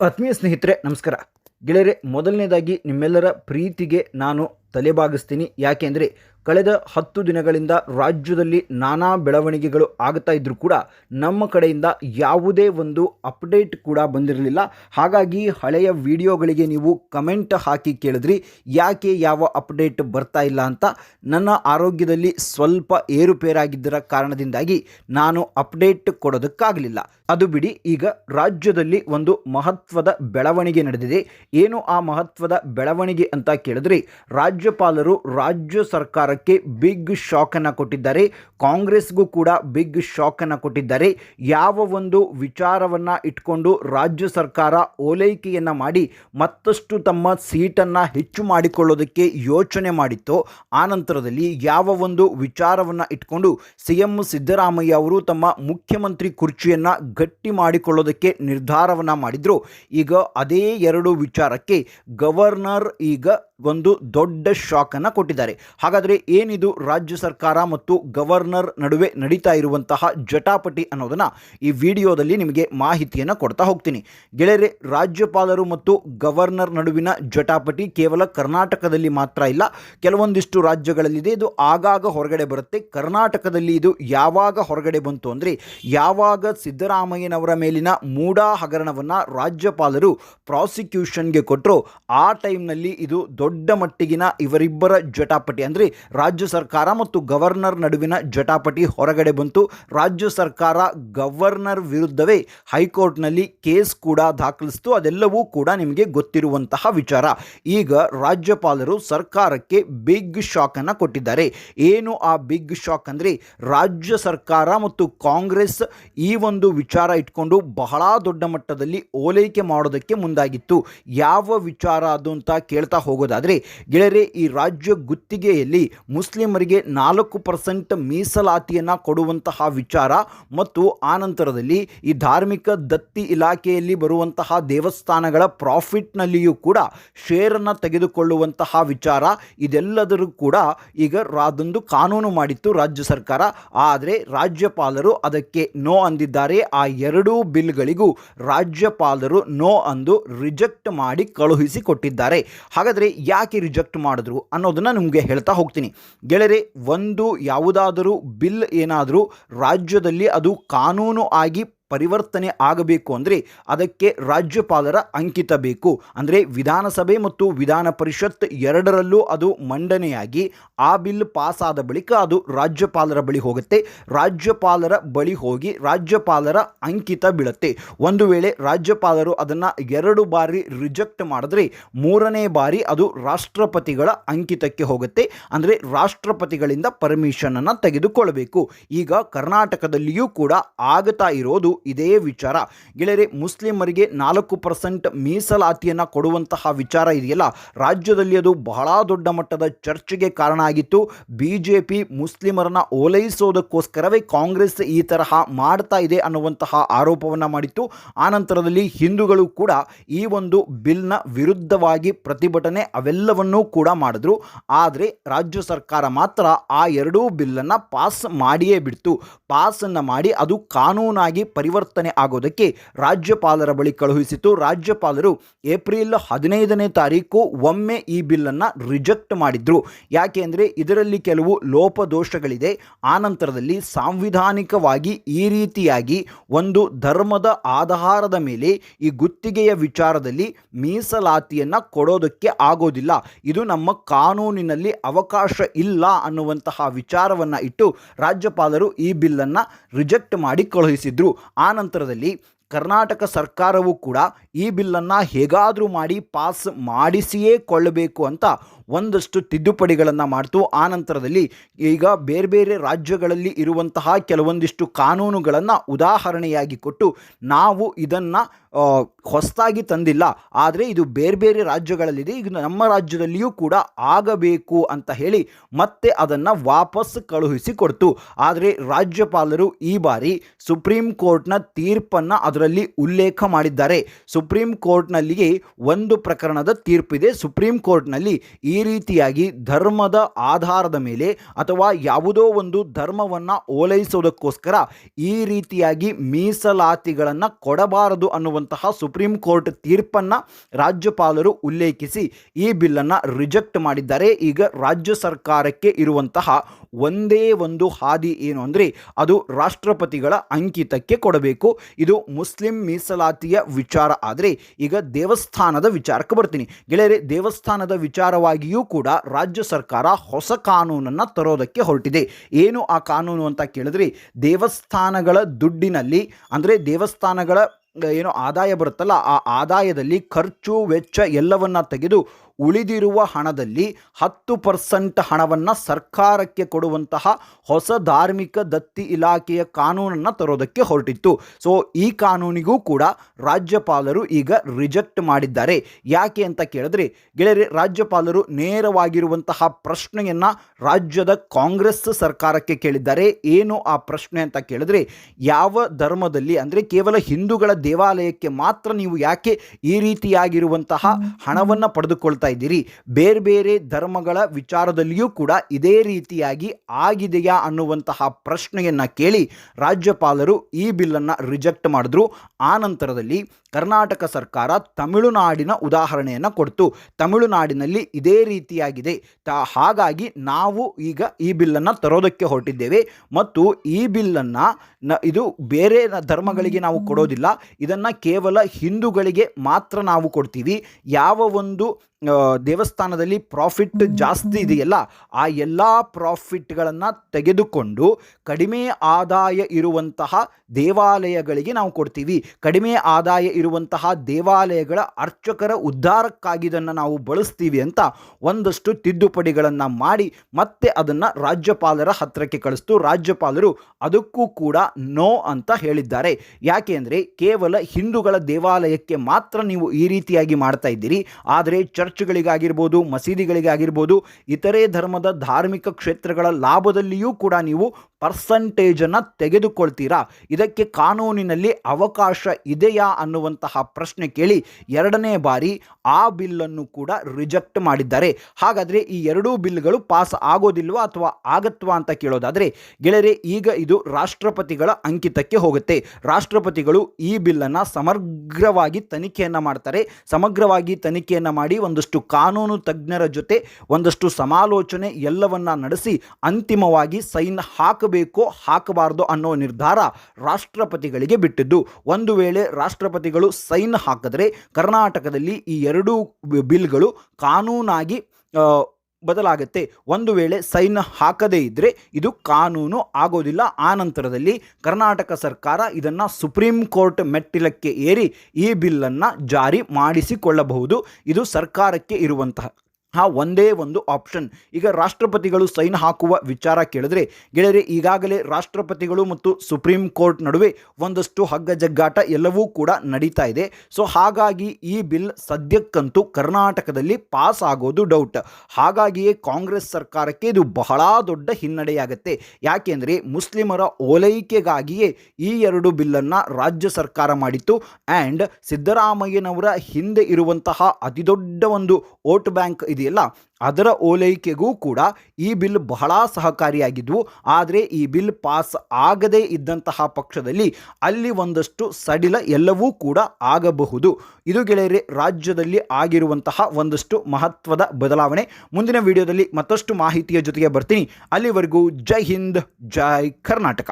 ಆತ್ಮೀಯ ಸ್ನೇಹಿತರೆ ನಮಸ್ಕಾರ. ಗೆಳೆಯರೆ ಮೊದಲನೇದಾಗಿ ನಿಮ್ಮೆಲ್ಲರ ಪ್ರೀತಿಗೆ ನಾನು ತಲೆಬಾಗಿಸ್ತೀನಿ. ಯಾಕೆಂದರೆ ಕಳೆದ ಹತ್ತು ದಿನಗಳಿಂದ ರಾಜ್ಯದಲ್ಲಿ ನಾನಾ ಬೆಳವಣಿಗೆಗಳು ಆಗ್ತಾ ಇದ್ದರೂ ಕೂಡ ನಮ್ಮ ಕಡೆಯಿಂದ ಯಾವುದೇ ಒಂದು ಅಪ್ಡೇಟ್ ಕೂಡ ಬಂದಿರಲಿಲ್ಲ. ಹಾಗಾಗಿ ಹಳೆಯ ವಿಡಿಯೋಗಳಿಗೆ ನೀವು ಕಮೆಂಟ್ ಹಾಕಿ ಕೇಳಿದ್ರಿ. ಯಾಕೆ ಯಾವ ಅಪ್ಡೇಟ್ ಬರ್ತಾ ಇಲ್ಲ ಅಂತ. ನನ್ನ ಆರೋಗ್ಯದಲ್ಲಿ ಸ್ವಲ್ಪ ಏರುಪೇರಾಗಿದ್ದರ ಕಾರಣದಿಂದಾಗಿ ನಾನು ಅಪ್ಡೇಟ್ ಕೊಡೋದಕ್ಕಾಗಲಿಲ್ಲ. ಅದು ಬಿಡಿ, ಈಗ ರಾಜ್ಯದಲ್ಲಿ ಒಂದು ಮಹತ್ವದ ಬೆಳವಣಿಗೆ ನಡೆದಿದೆ. ಏನು ಆ ಮಹತ್ವದ ಬೆಳವಣಿಗೆ ಅಂತ ಕೇಳಿದ್ರೆ ರಾಜ್ಯಪಾಲರು ರಾಜ್ಯ ಸರ್ಕಾರಕ್ಕೆ ಬಿಗ್ ಶಾಕನ್ನು ಕೊಟ್ಟಿದ್ದಾರೆ. ಕಾಂಗ್ರೆಸ್ಗೂ ಕೂಡ ಬಿಗ್ ಶಾಕನ್ನು ಕೊಟ್ಟಿದ್ದಾರೆ. ಯಾವ ಒಂದು ವಿಚಾರವನ್ನು ಇಟ್ಕೊಂಡು ರಾಜ್ಯ ಸರ್ಕಾರ ಓಲೈಕೆಯನ್ನು ಮಾಡಿ ಮತ್ತಷ್ಟು ತಮ್ಮ ಸೀಟನ್ನು ಹೆಚ್ಚು ಮಾಡಿಕೊಳ್ಳೋದಕ್ಕೆ ಯೋಚನೆ ಮಾಡಿತ್ತೋ ನಂತರದಲ್ಲಿ ಯಾವ ಒಂದು ವಿಚಾರವನ್ನು ಇಟ್ಕೊಂಡು ಸಿ ಎಂ ಸಿದ್ದರಾಮಯ್ಯ ಅವರು ತಮ್ಮ ಮುಖ್ಯಮಂತ್ರಿ ಕುರ್ಚಿಯನ್ನು ಗಟ್ಟಿ ಮಾಡಿಕೊಳ್ಳೋದಕ್ಕೆ ನಿರ್ಧಾರವನ್ನು ಮಾಡಿದ್ರು. ಈಗ ಅದೇ ಎರಡು ವಿಚಾರಕ್ಕೆ ಗವರ್ನರ್ ಈಗ ಒಂದು ದೊಡ್ಡ ಶಾಕನ್ನು ಕೊಟ್ಟಿದ್ದಾರೆ. ಹಾಗಾದರೆ ಏನಿದು ರಾಜ್ಯ ಸರ್ಕಾರ ಮತ್ತು ಗವರ್ನರ್ ನಡುವೆ ನಡೀತಾ ಇರುವಂತಹ ಜಟಾಪಟಿ ಅನ್ನೋದನ್ನು ಈ ವಿಡಿಯೋದಲ್ಲಿ ನಿಮಗೆ ಮಾಹಿತಿಯನ್ನು ಕೊಡ್ತಾ ಹೋಗ್ತೀನಿ. ಗೆಳೆಯರೆ, ರಾಜ್ಯಪಾಲರು ಮತ್ತು ಗವರ್ನರ್ ನಡುವಿನ ಜಟಾಪಟಿ ಕೇವಲ ಕರ್ನಾಟಕದಲ್ಲಿ ಮಾತ್ರ ಇಲ್ಲ, ಕೆಲವೊಂದಿಷ್ಟು ರಾಜ್ಯಗಳಲ್ಲಿದೆ. ಇದು ಆಗಾಗ ಹೊರಗಡೆ ಬರುತ್ತೆ. ಕರ್ನಾಟಕದಲ್ಲಿ ಇದು ಯಾವಾಗ ಹೊರಗಡೆ ಬಂತು ಅಂದರೆ, ಯಾವಾಗ ಸಿದ್ದರಾಮಯ್ಯನವರ ಮೇಲಿನ ಮೂಡಾ ಹಗರಣವನ್ನು ರಾಜ್ಯಪಾಲರು ಪ್ರಾಸಿಕ್ಯೂಷನ್ಗೆ ಕೊಟ್ಟರು ಆ ಟೈಮ್ನಲ್ಲಿ ಇದು ಮಟ್ಟಿಗಿನ ಇವರಿಬ್ಬರ ಜಟಾಪಟಿ. ಅಂದರೆ ರಾಜ್ಯ ಸರ್ಕಾರ ಮತ್ತು ಗವರ್ನರ್ ನಡುವಿನ ಜಟಾಪಟಿ ಹೊರಗಡೆ ಬಂತು. ರಾಜ್ಯ ಸರ್ಕಾರ ಗವರ್ನರ್ ವಿರುದ್ಧವೇ ಹೈಕೋರ್ಟ್ನಲ್ಲಿ ಕೇಸ್ ಕೂಡ ದಾಖಲಿಸಿತು. ಅದೆಲ್ಲವೂ ಕೂಡ ನಿಮಗೆ ಗೊತ್ತಿರುವಂತಹ ವಿಚಾರ. ಈಗ ರಾಜ್ಯಪಾಲರು ಸರ್ಕಾರಕ್ಕೆ ಬಿಗ್ ಶಾಕನ್ನು ಕೊಟ್ಟಿದ್ದಾರೆ. ಏನು ಆ ಬಿಗ್ ಶಾಕ್ ಅಂದರೆ ರಾಜ್ಯ ಸರ್ಕಾರ ಮತ್ತು ಕಾಂಗ್ರೆಸ್ ಈ ಒಂದು ವಿಚಾರ ಇಟ್ಕೊಂಡು ಬಹಳ ದೊಡ್ಡ ಮಟ್ಟದಲ್ಲಿ ಓಲೈಕೆ ಮಾಡೋದಕ್ಕೆ ಮುಂದಾಗಿತ್ತು. ಯಾವ ವಿಚಾರ ಅದು ಅಂತ ಕೇಳ್ತಾ ಹೋಗೋದಾದರೆ ಗೆಳೆಯರೆ, ಈ ರಾಜ್ಯ ಗುತ್ತಿಗೆಯಲ್ಲಿ ಮುಸ್ಲಿಮರಿಗೆ ನಾಲ್ಕು ಪರ್ಸೆಂಟ್ ಮೀಸಲಾತಿಯನ್ನು ಕೊಡುವಂತಹ ವಿಚಾರ ಮತ್ತು ಆನಂತರದಲ್ಲಿ ಈ ಧಾರ್ಮಿಕ ದತ್ತಿ ಇಲಾಖೆಯಲ್ಲಿ ಬರುವಂತಹ ದೇವಸ್ಥಾನಗಳ ಪ್ರಾಫಿಟ್ನಲ್ಲಿಯೂ ಕೂಡ ಶೇರನ್ನು ತೆಗೆದುಕೊಳ್ಳುವಂತಹ ವಿಚಾರ ಇದೆಲ್ಲದರೂ ಕೂಡ ಈಗ ಅದೊಂದು ಕಾನೂನು ಮಾಡಿತ್ತು ರಾಜ್ಯ ಸರ್ಕಾರ. ಆದರೆ ರಾಜ್ಯಪಾಲರು ಅದಕ್ಕೆ ನೋ ಅಂದಿದ್ದಾರೆ. ಆ ಎರಡೂ ಬಿಲ್ಗಳಿಗೂ ರಾಜ್ಯಪಾಲರು ನೋ ಅಂದು ರಿಜೆಕ್ಟ್ ಮಾಡಿ ಕಳುಹಿಸಿಕೊಟ್ಟಿದ್ದಾರೆ ಹಾಗಾದರೆ ಯಾಕೆ ರಿಜೆಕ್ಟ್ ಮಾಡಿದ್ರು ಅನ್ನೋದನ್ನು ನಿಮಗೆ ಹೇಳ್ತಾ ಹೋಗ್ತೀನಿ. ಗೆಳೆಯರೆ, ಒಂದು ಯಾವುದಾದರೂ ಬಿಲ್ ಏನಾದರೂ ರಾಜ್ಯದಲ್ಲಿ ಅದು ಕಾನೂನು ಆಗಿ ಪರಿವರ್ತನೆ ಆಗಬೇಕು ಅಂದರೆ ಅದಕ್ಕೆ ರಾಜ್ಯಪಾಲರ ಅಂಕಿತ ಬೇಕು. ಅಂದರೆ ವಿಧಾನಸಭೆ ಮತ್ತು ವಿಧಾನ ಪರಿಷತ್ ಎರಡರಲ್ಲೂ ಅದು ಮಂಡನೆಯಾಗಿ ಆ ಬಿಲ್ ಪಾಸ್ ಆದ ಬಳಿಕ ಅದು ರಾಜ್ಯಪಾಲರ ಬಳಿ ಹೋಗುತ್ತೆ. ರಾಜ್ಯಪಾಲರ ಬಳಿ ಹೋಗಿ ರಾಜ್ಯಪಾಲರ ಅಂಕಿತ ಬೀಳುತ್ತೆ. ಒಂದು ವೇಳೆ ರಾಜ್ಯಪಾಲರು ಅದನ್ನು ಎರಡು ಬಾರಿ ರಿಜೆಕ್ಟ್ ಮಾಡಿದ್ರೆ ಮೂರನೇ ಬಾರಿ ಅದು ರಾಷ್ಟ್ರಪತಿಗಳ ಅಂಕಿತಕ್ಕೆ ಹೋಗುತ್ತೆ. ಅಂದರೆ ರಾಷ್ಟ್ರಪತಿಗಳಿಂದ ಪರ್ಮಿಷನನ್ನು ತೆಗೆದುಕೊಳ್ಳಬೇಕು ಈಗ ಕರ್ನಾಟಕದಲ್ಲಿಯೂ ಕೂಡ ಆಗ್ತಾ ಇರೋದು ಇದೇ ವಿಚಾರ. ಗೆಳೆಯರೆ, ಮುಸ್ಲಿಮರಿಗೆ ನಾಲ್ಕು ಪರ್ಸೆಂಟ್ ಮೀಸಲಾತಿಯನ್ನು ಕೊಡುವಂತಹ ವಿಚಾರ ಇದೆಯಲ್ಲ. ರಾಜ್ಯದಲ್ಲಿ ಅದು ಬಹಳ ದೊಡ್ಡ ಮಟ್ಟದ ಚರ್ಚೆಗೆ ಕಾರಣ ಆಗಿತ್ತು. ಬಿ ಜೆ ಪಿ ಮುಸ್ಲಿಮರನ್ನ ಓಲೈಸೋದಕ್ಕೋಸ್ಕರವೇ ಕಾಂಗ್ರೆಸ್ ಈ ತರಹ ಮಾಡ್ತಾ ಇದೆ ಅನ್ನುವಂತಹ ಆರೋಪವನ್ನು ಮಾಡಿತ್ತು. ಆನಂತರದಲ್ಲಿ ಹಿಂದೂಗಳು ಕೂಡ ಈ ಒಂದು ಬಿಲ್ನ ವಿರುದ್ಧವಾಗಿ ಪ್ರತಿಭಟನೆ ಅವೆಲ್ಲವನ್ನೂ ಕೂಡ ಮಾಡಿದ್ರು. ಆದರೆ ರಾಜ್ಯ ಸರ್ಕಾರ ಮಾತ್ರ ಆ ಎರಡೂ ಬಿಲ್ಲನ್ನು ಪಾಸ್ ಮಾಡಿಯೇ ಬಿಡ್ತು. ಪಾಸನ್ನು ಮಾಡಿ ಅದು ಕಾನೂನಾಗಿ ಪರಿವರ್ತನೆ ಆಗೋದಕ್ಕೆ ರಾಜ್ಯಪಾಲರ ಬಳಿ ಕಳುಹಿಸಿತು ರಾಜ್ಯಪಾಲರು ಏಪ್ರಿಲ್ ಹದಿನೈದನೇ ತಾರೀಕು ಒಮ್ಮೆ ಈ ಬಿಲ್ಲನ್ನು ರಿಜೆಕ್ಟ್ ಮಾಡಿದ್ರು. ಯಾಕೆ ಅಂದರೆ ಇದರಲ್ಲಿ ಕೆಲವು ಲೋಪದೋಷಗಳಿದೆ. ಆನಂತರದಲ್ಲಿ ಸಾಂವಿಧಾನಿಕವಾಗಿ ಈ ರೀತಿಯಾಗಿ ಒಂದು ಧರ್ಮದ ಆಧಾರದ ಮೇಲೆ ಈ ಗುತ್ತಿಗೆಯ ವಿಚಾರದಲ್ಲಿ ಮೀಸಲಾತಿಯನ್ನು ಕೊಡೋದಕ್ಕೆ ಆಗೋದಿಲ್ಲ. ಇದು ನಮ್ಮ ಕಾನೂನಿನಲ್ಲಿ ಅವಕಾಶ ಇಲ್ಲ ಅನ್ನುವಂತಹ ವಿಚಾರವನ್ನು ಇಟ್ಟು ರಾಜ್ಯಪಾಲರು ಈ ಬಿಲ್ಲನ್ನು ರಿಜೆಕ್ಟ್ ಮಾಡಿ ಕಳುಹಿಸಿದ್ರು. ಆನಂತರದಲ್ಲಿ ಕರ್ನಾಟಕ ಸರ್ಕಾರವು ಕೂಡ ಈ ಬಿಲ್ಲನ್ನು ಹೇಗಾದರೂ ಮಾಡಿ ಪಾಸ್ ಮಾಡಿಸಿಯೇ ಕೊಳ್ಳಬೇಕು ಅಂತ ಒಂದಷ್ಟು ತಿದ್ದುಪಡಿಗಳನ್ನು ಮಾಡ್ತು. ಆ ನಂತರದಲ್ಲಿ ಈಗ ಬೇರೆ ಬೇರೆ ರಾಜ್ಯಗಳಲ್ಲಿ ಇರುವಂತಹ ಕೆಲವೊಂದಿಷ್ಟು ಕಾನೂನುಗಳನ್ನು ಉದಾಹರಣೆಯಾಗಿ ಕೊಟ್ಟು ನಾವು ಇದನ್ನು ಹೊಸದಾಗಿ ತಂದಿಲ್ಲ. ಆದರೆ ಇದು ಬೇರೆ ಬೇರೆ ರಾಜ್ಯಗಳಲ್ಲಿದೆ. ಈಗ ನಮ್ಮ ರಾಜ್ಯದಲ್ಲಿಯೂ ಕೂಡ ಆಗಬೇಕು ಅಂತ ಹೇಳಿ ಮತ್ತೆ ಅದನ್ನು ವಾಪಸ್ ಕಳುಹಿಸಿ ಕೊಡ್ತು. ಆದರೆ ರಾಜ್ಯಪಾಲರು ಈ ಬಾರಿ ಸುಪ್ರೀಂ ಕೋರ್ಟ್ನ ತೀರ್ಪನ್ನು ಅದರಲ್ಲಿ ಉಲ್ಲೇಖ ಮಾಡಿದ್ದಾರೆ. ಸುಪ್ರೀಂ ಕೋರ್ಟ್ನಲ್ಲಿಯೇ ಒಂದು ಪ್ರಕರಣದ ತೀರ್ಪಿದೆ. ಸುಪ್ರೀಂ ಕೋರ್ಟ್ನಲ್ಲಿ ಈ ರೀತಿಯಾಗಿ ಧರ್ಮದ ಆಧಾರದ ಮೇಲೆ ಅಥವಾ ಯಾವುದೋ ಒಂದು ಧರ್ಮವನ್ನು ಓಲೈಸೋದಕ್ಕೋಸ್ಕರ ಈ ರೀತಿಯಾಗಿ ಮೀಸಲಾತಿಗಳನ್ನು ಕೊಡಬಾರದು ಅನ್ನುವಂತಹ ಸುಪ್ರೀಂ ಕೋರ್ಟ್ ತೀರ್ಪನ್ನು ರಾಜ್ಯಪಾಲರು ಉಲ್ಲೇಖಿಸಿ ಈ ಬಿಲ್ಲನ್ನು ರಿಜೆಕ್ಟ್ ಮಾಡಿದ್ದಾರೆ. ಈಗ ರಾಜ್ಯ ಸರ್ಕಾರಕ್ಕೆ ಇರುವಂತಹ ಒಂದೇ ಒಂದು ಹಾದಿ ಏನು ಅಂದರೆ ಅದು ರಾಷ್ಟ್ರಪತಿಗಳ ಅಂಕಿತಕ್ಕೆ ಕೊಡಬೇಕು. ಇದು ಮುಸ್ಲಿಂ ಮೀಸಲಾತಿಯ ವಿಚಾರ ಆದರೆ ಈಗ ದೇವಸ್ಥಾನದ ವಿಚಾರಕ್ಕೆ ಬರ್ತೀನಿ. ಗೆಳೆಯರೆ, ದೇವಸ್ಥಾನದ ವಿಚಾರವಾಗಿಯೂ ಕೂಡ ರಾಜ್ಯ ಸರ್ಕಾರ ಹೊಸ ಕಾನೂನನ್ನು ತರೋದಕ್ಕೆ ಹೊರಟಿದೆ. ಏನು ಆ ಕಾನೂನು ಅಂತ ಕೇಳಿದ್ರೆ ದೇವಸ್ಥಾನಗಳ ದುಡ್ಡಿನಲ್ಲಿ, ಅಂದರೆ ದೇವಸ್ಥಾನಗಳ, ಏನು ಆದಾಯ ಬರುತ್ತಲ್ಲ, ಆ ಆದಾಯದಲ್ಲಿ ಖರ್ಚು ವೆಚ್ಚ ಎಲ್ಲವನ್ನ ತೆಗೆದು ಉಳಿದಿರುವ ಹಣದಲ್ಲಿ ಹತ್ತು ಪರ್ಸೆಂಟ್ ಹಣವನ್ನು ಸರ್ಕಾರಕ್ಕೆ ಕೊಡುವಂತಹ ಹೊಸ ಧಾರ್ಮಿಕ ದತ್ತಿ ಇಲಾಖೆಯ ಕಾನೂನನ್ನು ತರೋದಕ್ಕೆ ಹೊರಟಿತ್ತು. ಸೊ ಈ ಕಾನೂನಿಗೂ ಕೂಡ ರಾಜ್ಯಪಾಲರು ಈಗ ರಿಜೆಕ್ಟ್ ಮಾಡಿದ್ದಾರೆ. ಯಾಕೆ ಅಂತ ಕೇಳಿದ್ರೆ ಗೆಳೆಯರೆ ರಾಜ್ಯಪಾಲರು ನೇರವಾಗಿರುವಂತಹ ಪ್ರಶ್ನೆಯನ್ನು ರಾಜ್ಯದ ಕಾಂಗ್ರೆಸ್ ಸರ್ಕಾರಕ್ಕೆ ಕೇಳಿದ್ದಾರೆ. ಏನು ಆ ಪ್ರಶ್ನೆ ಅಂತ ಕೇಳಿದ್ರೆ ಯಾವ ಧರ್ಮದಲ್ಲಿ ಅಂದರೆ ಕೇವಲ ಹಿಂದೂಗಳ ದೇವಾಲಯಕ್ಕೆ ಮಾತ್ರ ನೀವು ಯಾಕೆ ಈ ರೀತಿಯಾಗಿರುವಂತಹ ಹಣವನ್ನು ಪಡೆದುಕೊಳ್ತಾ ಇದ್ದೀರಿ. ಬೇರೆ ಬೇರೆ ಧರ್ಮಗಳ ವಿಚಾರದಲ್ಲಿಯೂ ಕೂಡ ಇದೇ ರೀತಿಯಾಗಿ ಆಗಿದೆಯಾ ಅನ್ನುವಂತಹ ಪ್ರಶ್ನೆಯನ್ನು ಕೇಳಿ ರಾಜ್ಯಪಾಲರು ಈ ಬಿಲ್ಲನ್ನು ರಿಜೆಕ್ಟ್ ಮಾಡಿದ್ರು. ಆ ನಂತರದಲ್ಲಿ ಕರ್ನಾಟಕ ಸರ್ಕಾರ ತಮಿಳುನಾಡಿನ ಉದಾಹರಣೆಯನ್ನು ಕೊಡ್ತು. ತಮಿಳುನಾಡಿನಲ್ಲಿ ಇದೇ ರೀತಿಯಾಗಿದೆ. ತ ಹಾಗಾಗಿ ನಾವು ಈಗ ಈ ಬಿಲ್ಲನ್ನು ತರೋದಕ್ಕೆ ಹೊರಟಿದ್ದೇವೆ. ಮತ್ತು ಈ ಬಿಲ್ಲನ್ನು ನ ಇದು ಬೇರೆ ಧರ್ಮಗಳಿಗೆ ನಾವು ಕೊಡೋದಿಲ್ಲ. ಇದನ್ನು ಕೇವಲ ಹಿಂದೂಗಳಿಗೆ ಮಾತ್ರ ನಾವು ಕೊಡ್ತೀವಿ. ಯಾವ ಒಂದು ದೇವಸ್ಥಾನದಲ್ಲಿ ಪ್ರಾಫಿಟ್ ಜಾಸ್ತಿ ಇದೆಯಲ್ಲ, ಆ ಎಲ್ಲ ಪ್ರಾಫಿಟ್ಗಳನ್ನು ತೆಗೆದುಕೊಂಡು ಕಡಿಮೆ ಆದಾಯ ಇರುವಂತಹ ದೇವಾಲಯಗಳಿಗೆ ನಾವು ಕೊಡ್ತೀವಿ. ಕಡಿಮೆ ಆದಾಯ ಇರುವಂತಹ ದೇವಾಲಯಗಳ ಅರ್ಚಕರ ಉದ್ಧಾರಕ್ಕಾಗಿ ಇದನ್ನು ನಾವು ಬಳಸ್ತೀವಿ ಅಂತ ಒಂದಷ್ಟು ತಿದ್ದುಪಡಿಗಳನ್ನು ಮಾಡಿ ಮತ್ತೆ ಅದನ್ನು ರಾಜ್ಯಪಾಲರ ಹತ್ತಿರಕ್ಕೆ ಕಳಿಸ್ತು. ರಾಜ್ಯಪಾಲರು ಅದಕ್ಕೂ ಕೂಡ ನೋ ಅಂತ ಹೇಳಿದ್ದಾರೆ. ಯಾಕೆ ಕೇವಲ ಹಿಂದೂಗಳ ದೇವಾಲಯಕ್ಕೆ ಮಾತ್ರ ನೀವು ಈ ರೀತಿಯಾಗಿ ಮಾಡ್ತಾ ಇದ್ದೀರಿ. ಆದರೆ ಚರ್ಚ್ಗಳಿಗಾಗಿರ್ಬೋದು ಮಸೀದಿಗಳಿಗಾಗಿರ್ಬೋದು ಇತರೆ ಧರ್ಮದ ಧಾರ್ಮಿಕ ಕ್ಷೇತ್ರಗಳ ಲಾಭದಲ್ಲಿಯೂ ಕೂಡ ನೀವು ಪರ್ಸಂಟೇಜನ್ನು ತೆಗೆದುಕೊಳ್ತೀರಾ? ಇದಕ್ಕೆ ಕಾನೂನಿನಲ್ಲಿ ಅವಕಾಶ ಇದೆಯಾ ಅನ್ನುವಂತಹ ಪ್ರಶ್ನೆ ಕೇಳಿ ಎರಡನೇ ಬಾರಿ ಆ ಬಿಲ್ಲನ್ನು ಕೂಡ ರಿಜೆಕ್ಟ್ ಮಾಡಿದ್ದಾರೆ. ಹಾಗಾದರೆ ಈ ಎರಡೂ ಬಿಲ್ಗಳು ಪಾಸ್ ಆಗೋದಿಲ್ವಾ ಅಥವಾ ಆಗತ್ವಾ ಅಂತ ಕೇಳೋದಾದರೆ, ಗೆಳೆಯರೆ, ಈಗ ಇದು ರಾಷ್ಟ್ರಪತಿಗಳ ಅಂಕಿತಕ್ಕೆ ಹೋಗುತ್ತೆ. ರಾಷ್ಟ್ರಪತಿಗಳು ಈ ಬಿಲ್ಲನ್ನು ಸಮಗ್ರವಾಗಿ ತನಿಖೆಯನ್ನು ಮಾಡ್ತಾರೆ. ಸಮಗ್ರವಾಗಿ ತನಿಖೆಯನ್ನು ಮಾಡಿ ಒಂದಷ್ಟು ಕಾನೂನು ತಜ್ಞರ ಜೊತೆ ಒಂದಷ್ಟು ಸಮಾಲೋಚನೆ ಎಲ್ಲವನ್ನ ನಡೆಸಿ ಅಂತಿಮವಾಗಿ ಸೈನ್ ಹಾಕಬೇಕೋ ಹಾಕಬಾರ್ದು ಅನ್ನೋ ನಿರ್ಧಾರ ರಾಷ್ಟ್ರಪತಿಗಳಿಗೆ ಬಿಟ್ಟಿದ್ದು. ಒಂದು ವೇಳೆ ರಾಷ್ಟ್ರಪತಿಗಳು ಸೈನ್ ಹಾಕಿದ್ರೆ ಕರ್ನಾಟಕದಲ್ಲಿ ಈ ಎರಡೂ ಬಿಲ್ಗಳು ಕಾನೂನಾಗಿ ಬದಲಾಗುತ್ತೆ. ಒಂದು ವೇಳೆ ಸೈನ್ ಹಾಕದೇ ಇದ್ದರೆ ಇದು ಕಾನೂನು ಆಗೋದಿಲ್ಲ. ಆ ನಂತರದಲ್ಲಿ ಕರ್ನಾಟಕ ಸರ್ಕಾರ ಇದನ್ನು ಸುಪ್ರೀಂ ಕೋರ್ಟ್ ಮೆಟ್ಟಿಲಕ್ಕೆ ಏರಿ ಈ ಬಿಲ್ಲನ್ನು ಜಾರಿ ಮಾಡಿಸಿಕೊಳ್ಳಬಹುದು. ಇದು ಸರ್ಕಾರಕ್ಕೆ ಇರುವಂತಹ ಆ ಒಂದೇ ಒಂದು ಆಪ್ಷನ್ ಈಗ ರಾಷ್ಟ್ರಪತಿಗಳು ಸೈನ್ ಹಾಕುವ ವಿಚಾರ ಕೇಳಿದ್ರೆ, ಗೆಳೆಯರೆ, ಈಗಾಗಲೇ ರಾಷ್ಟ್ರಪತಿಗಳು ಮತ್ತು ಸುಪ್ರೀಂ ಕೋರ್ಟ್ ನಡುವೆ ಒಂದಷ್ಟು ಹಗ್ಗ ಜಗ್ಗಾಟ ಎಲ್ಲವೂ ಕೂಡ ನಡೀತಾ ಇದೆ. ಸೊ ಹಾಗಾಗಿ ಈ ಬಿಲ್ ಸದ್ಯಕ್ಕಂತೂ ಕರ್ನಾಟಕದಲ್ಲಿ ಪಾಸ್ ಆಗೋದು ಡೌಟ್ ಹಾಗಾಗಿಯೇ ಕಾಂಗ್ರೆಸ್ ಸರ್ಕಾರಕ್ಕೆ ಇದು ಬಹಳ ದೊಡ್ಡ ಹಿನ್ನಡೆಯಾಗುತ್ತೆ. ಯಾಕೆಂದರೆ ಮುಸ್ಲಿಮರ ಓಲೈಕೆಗಾಗಿಯೇ ಈ ಎರಡು ಬಿಲ್ಲನ್ನು ರಾಜ್ಯ ಸರ್ಕಾರ ಮಾಡಿತ್ತು. ಆ್ಯಂಡ್ ಸಿದ್ದರಾಮಯ್ಯನವರ ಹಿಂದೆ ಇರುವಂತಹ ಅತಿದೊಡ್ಡ ಒಂದು ವೋಟ್ ಬ್ಯಾಂಕ್ ಇದೆಯಲ್ಲ ಅದರ ಓಲೈಕೆಗೂ ಕೂಡ ಈ ಬಿಲ್ ಬಹಳ ಸಹಕಾರಿಯಾಗಿದ್ವು ಆದರೆ ಈ ಬಿಲ್ ಪಾಸ್ ಆಗದೇ ಇದ್ದಂತಹ ಪಕ್ಷದಲ್ಲಿ ಅಲ್ಲಿ ಒಂದಷ್ಟು ಸಡಿಲ ಎಲ್ಲವೂ ಕೂಡ ಆಗಬಹುದು. ಇದು ಗೆಳೆಯರೆ, ರಾಜ್ಯದಲ್ಲಿ ಆಗಿರುವಂತಹ ಒಂದಷ್ಟು ಮಹತ್ವದ ಬದಲಾವಣೆ. ಮುಂದಿನ ವಿಡಿಯೋದಲ್ಲಿ ಮತ್ತಷ್ಟು ಮಾಹಿತಿಯ ಜೊತೆಗೆ ಬರ್ತೀನಿ. ಅಲ್ಲಿವರೆಗೂ ಜೈ ಹಿಂದ್, ಜೈ ಕರ್ನಾಟಕ.